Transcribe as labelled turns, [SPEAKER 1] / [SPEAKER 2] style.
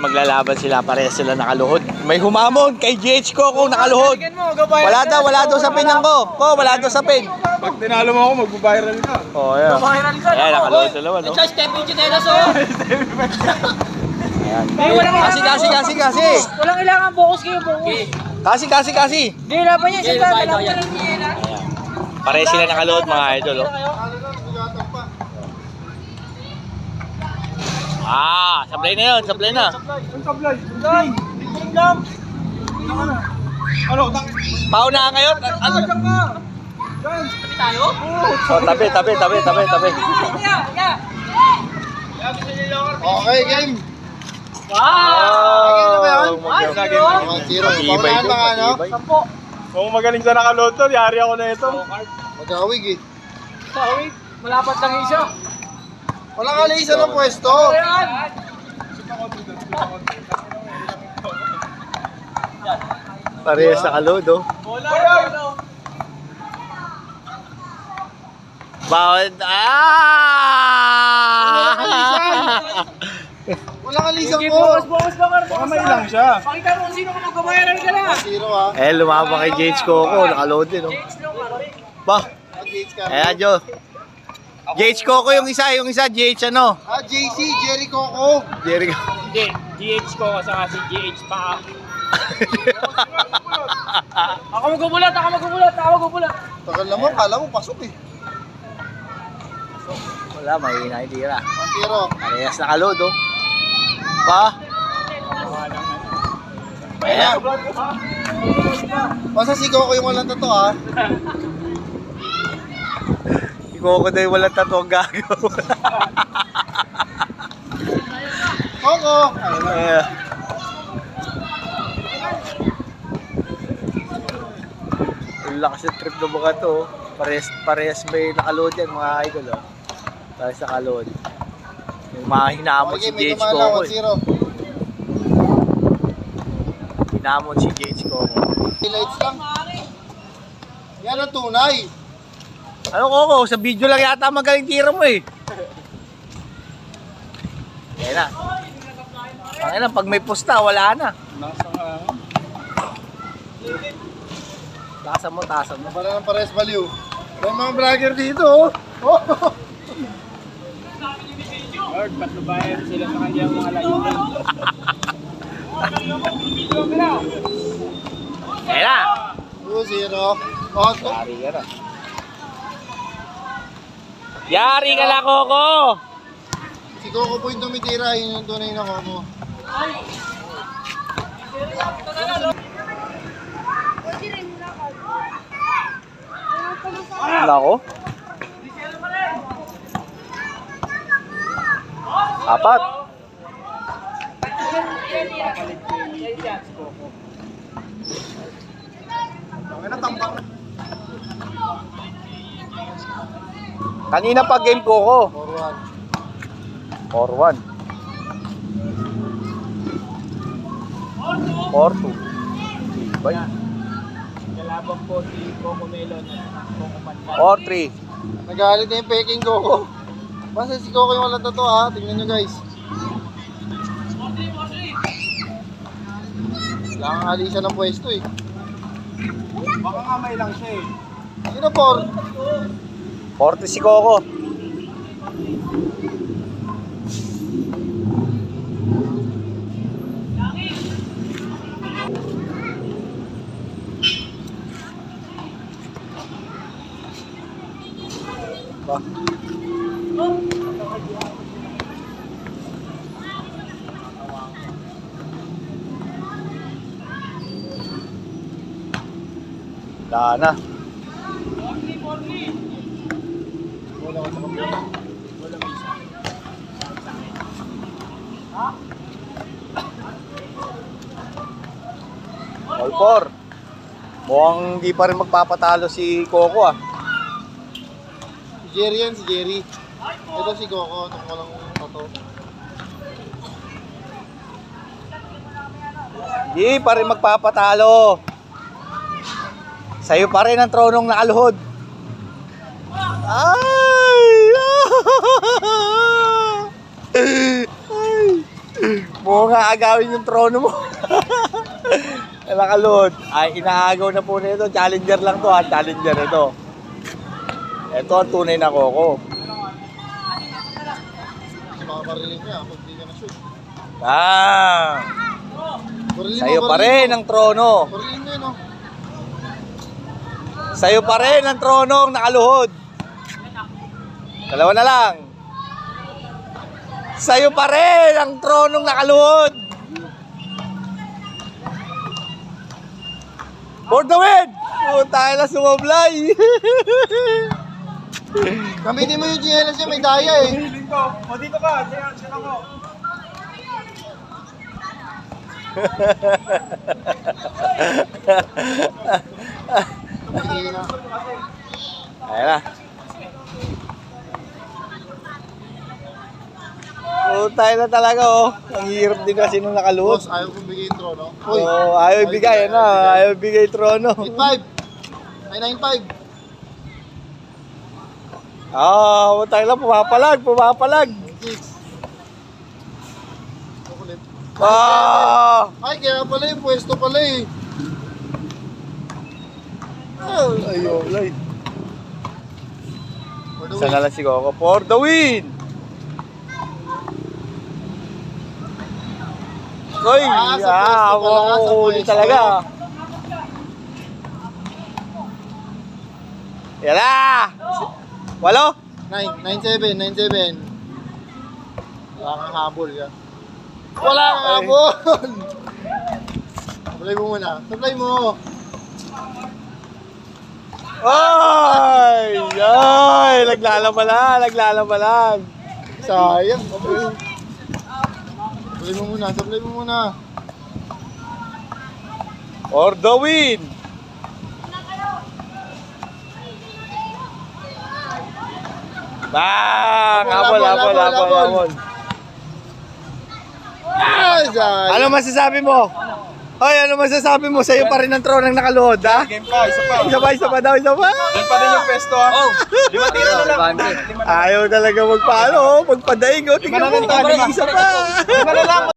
[SPEAKER 1] maglalaban sila. Parehas sila nakaluhod. May humamon kay GH ko kung nakaluhod. Wala daw, wala daw sa pinyang ko. Ko, wala daw sa pin.
[SPEAKER 2] Pag tinalo mo ako, magbabiral ka.
[SPEAKER 1] Oh, ayan. Ayan, nakaluhod dalawa, no?
[SPEAKER 3] Ito, step in chinelas oh.
[SPEAKER 1] Ayan. Kasi, kasi, kasi, kasi.
[SPEAKER 3] Walang ilangan bukas kayo, bukas.
[SPEAKER 1] Kasi, kasi, kasi.
[SPEAKER 3] Hindi, laban niya. Sige, laban niya.
[SPEAKER 1] Ayan. Parehas sila nakaluhod, mga idol, oh. Ah, sablay na yun, sablay na.
[SPEAKER 2] Ang sablay. Ano? Tang...
[SPEAKER 1] Paunahan kayo? Ano?
[SPEAKER 3] tayo?
[SPEAKER 1] Oh, tabi, tabi, tabi, tabi, tabi.
[SPEAKER 2] Okay, game.
[SPEAKER 1] Wow!
[SPEAKER 2] Sa game.
[SPEAKER 1] Matibay
[SPEAKER 2] Paunahan lang, ano?
[SPEAKER 1] matibay.
[SPEAKER 3] Sampo.
[SPEAKER 2] Kung magaling sa nakaloto, yari ako na ito.
[SPEAKER 4] Magkawig eh.
[SPEAKER 3] Sawi. Malapat lang isa.
[SPEAKER 4] Walang alisa ng pwesto.
[SPEAKER 3] Ayan.
[SPEAKER 1] Parehas nakaluhod, oh. Bawal. Ah!
[SPEAKER 4] Walang alisa
[SPEAKER 3] Sige,
[SPEAKER 4] po.
[SPEAKER 3] bukas, bukas lang.
[SPEAKER 2] Baka may lang siya.
[SPEAKER 3] Pakita mo kung sino ka magbabayaran ka na.
[SPEAKER 4] Zero ah.
[SPEAKER 1] eh, lumabang kay JH Coco. Nakaluhod din, oh. Ba?
[SPEAKER 4] Mag-gates ka.
[SPEAKER 1] Ayan, Jo. JH Coco yung isa, yung isa JH ano?
[SPEAKER 4] Ah, JC, Jerry Coco.
[SPEAKER 1] Jerry.
[SPEAKER 3] Hindi, GH ko kasama si GH pa. Ako magbubulat, ako magbubulat, ako magbubulat.
[SPEAKER 4] Tagal naman, kala mo pasok eh.
[SPEAKER 1] Wala, mahina yung tira.
[SPEAKER 4] 1-0.
[SPEAKER 1] Parehas nakaluhod, oh. Ba? Ayan.
[SPEAKER 4] Basta si Coco yung walang tato ah.
[SPEAKER 1] Si Coco daw yung walang tato ang gagawa.
[SPEAKER 4] Coco!
[SPEAKER 1] Ang lakas ng trip ng mga to. oh. Parehas, parehas may nakaluhod yan mga idol. Oh. Parehas nakaluhod. Yung mga hinamon si
[SPEAKER 4] Okay,
[SPEAKER 1] JH
[SPEAKER 4] tumala,
[SPEAKER 1] Coco.
[SPEAKER 4] 1-0.
[SPEAKER 1] Hinamon si JH Coco.
[SPEAKER 4] Highlights lang. Yan ang tunay.
[SPEAKER 1] Ano Coco? Sa video lang yata magaling tira mo eh. Yan na. Ang ina, pag may pusta, wala na.
[SPEAKER 2] Nasa nga.
[SPEAKER 1] Tasa mo, tasa mo.
[SPEAKER 4] Para ng pares value. May mga vlogger dito oh. Oh!
[SPEAKER 2] Lord, patlubayan sila sa kanyang mga layunin.
[SPEAKER 1] Yan na.
[SPEAKER 4] 2-0. Oh, to.
[SPEAKER 1] Yari ka na. Yari ka na, Coco!
[SPEAKER 4] Si Coco po yung tumitira. Yun yung tunay na Coco.
[SPEAKER 1] Nako. Apat. Kanina pa game Coco.
[SPEAKER 4] Forward.
[SPEAKER 1] 4-1. 4-2. Bay.
[SPEAKER 2] Kalaban po si Coco Melon at Coco Pandan.
[SPEAKER 1] 4-3.
[SPEAKER 4] Nagalit na yung peking Coco. Basta si Coco yung walang tato ah. Tingnan nyo guys. Wala kang alisa ng pwesto eh.
[SPEAKER 2] Baka nga may lang siya eh.
[SPEAKER 4] Sino por?
[SPEAKER 1] 40 si Coco. Wala na. All four. Mukhang hindi pa rin magpapatalo si Coco ah.
[SPEAKER 4] Si Jerry yan, si Jerry. Ito si Coco, itong walang tato.
[SPEAKER 1] Hindi pa rin magpapatalo. Sa'yo pa rin ang tronong nakaluhod. Ay! Ay! mo nga agawin yung trono mo. Nakaluhod. Ay, inaagaw na po nito. Challenger lang to ha. Challenger ito. Ito ang tunay na koko.
[SPEAKER 4] Kasi makakariling ka, pag di ka na-shoot.
[SPEAKER 1] Ah, sa'yo pa rin ang trono.
[SPEAKER 4] Barilin mo yun, oh.
[SPEAKER 1] Sa'yo pa rin ang tronong nakaluhod. Dalawa na lang. Sa'yo pa rin ang tronong nakaluhod. For the win! Puta na sumablay.
[SPEAKER 4] Gamitin mo yung GLS niya, may daya eh.
[SPEAKER 2] O dito ka, siya, siya ako.
[SPEAKER 4] Hindi na.
[SPEAKER 1] Ayan na. Puta na talaga oh. Ang hirap din kasi nung nakaluhod.
[SPEAKER 4] Boss, ayaw kong bigay trono. Uy,
[SPEAKER 1] Oh, ayaw ibigay, ano? Ayaw ibigay trono.
[SPEAKER 4] 8-5. Ay, 9-5.
[SPEAKER 1] Ah, oh, tayo lang, pumapalag, pumapalag.
[SPEAKER 4] 6. Kukulit.
[SPEAKER 1] Ah!
[SPEAKER 4] Ay, kaya pala yung pwesto pala eh.
[SPEAKER 1] Ayun, ay.
[SPEAKER 4] For the
[SPEAKER 1] Sana
[SPEAKER 4] win.
[SPEAKER 1] lang si Coco for the win! Oy,
[SPEAKER 4] Ah,
[SPEAKER 1] ah, makuhuli
[SPEAKER 4] pwesto.
[SPEAKER 1] talaga. Yan na! Walo?
[SPEAKER 4] 9, 9-7, 9-7. Wala kang habol ka. Wala kang
[SPEAKER 1] Ay.
[SPEAKER 4] habol! Supply mo muna. Supply mo.
[SPEAKER 1] Ay! Ay! Naglalamalan, naglalamalan.
[SPEAKER 4] Sayang. Supply mo muna. Supply mo muna.
[SPEAKER 1] For the win! Bang!
[SPEAKER 4] Habol,
[SPEAKER 1] habol,
[SPEAKER 4] habol,
[SPEAKER 1] habol.
[SPEAKER 4] habol. Ay, sayang.
[SPEAKER 1] Ano masasabi mo? Hoy, ano masasabi mo? Sa'yo pa rin ang tronang nakaluhod, ha?
[SPEAKER 2] Game pa, isa pa.
[SPEAKER 1] Isa pa, isa pa daw, isa pa.
[SPEAKER 2] Yan pa rin yung pesto ha. Oh, lima tira na lang.
[SPEAKER 1] Ayaw talaga magpaano, oh. magpadaig, oh. Tingnan mo, isa pa.
[SPEAKER 2] Lima na lang.